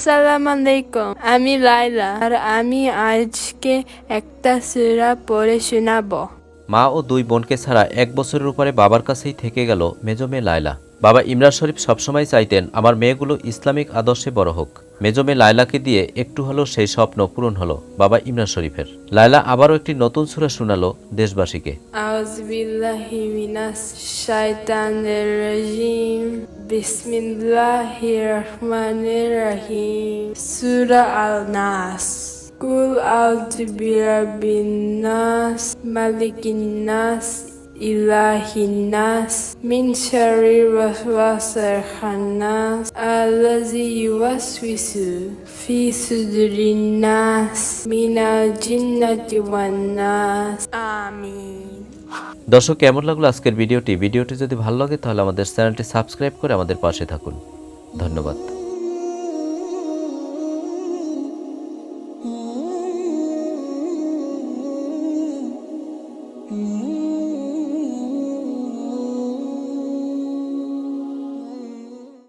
আসসালামু আলাইকুম। আমি লাইলা আর আমি আজকে একটা সুরা পড়ে শোনাবো। মা ও দুই বোনকে ছাড়া এক বছরের উপরে বাবার কাছেই থেকে গেল মেজো মেয়ে লায়লা। বাবা ইমরান শরীফ সবসময় চাইতেন আমার মেয়েগুলো ইসলামিক আদর্শে বড় হোক। মেজো মেয়ে লায়লাকে দিয়ে একটু হলেও সেই স্বপ্ন পূরণ হলো বাবা ইমরান শরীফের। লায়লা আবারও একটি নতুন সুরা শোনালো দেশবাসীকে। সূরা আল নাস কুল আউযু বিরাব্বিন মালিকিন নাস ইলাহিন নাস মিন শারির ওয়াসওয়াসির খান্নাস আল্লাযী ইউওয়াসওয়িসু ফি সুদুরিন নাস মিনাল জিন্নাতি ওয়ান নাস আমিন দর্শক কেমন লাগল আজকের ভিডিওটি? ভিডিওটি যদি ভালো লাগে তাহলে আমাদের চ্যানেলটি সাবস্ক্রাইব করে আমাদের পাশে থাকুন। ধন্যবাদ। Mm-hmm.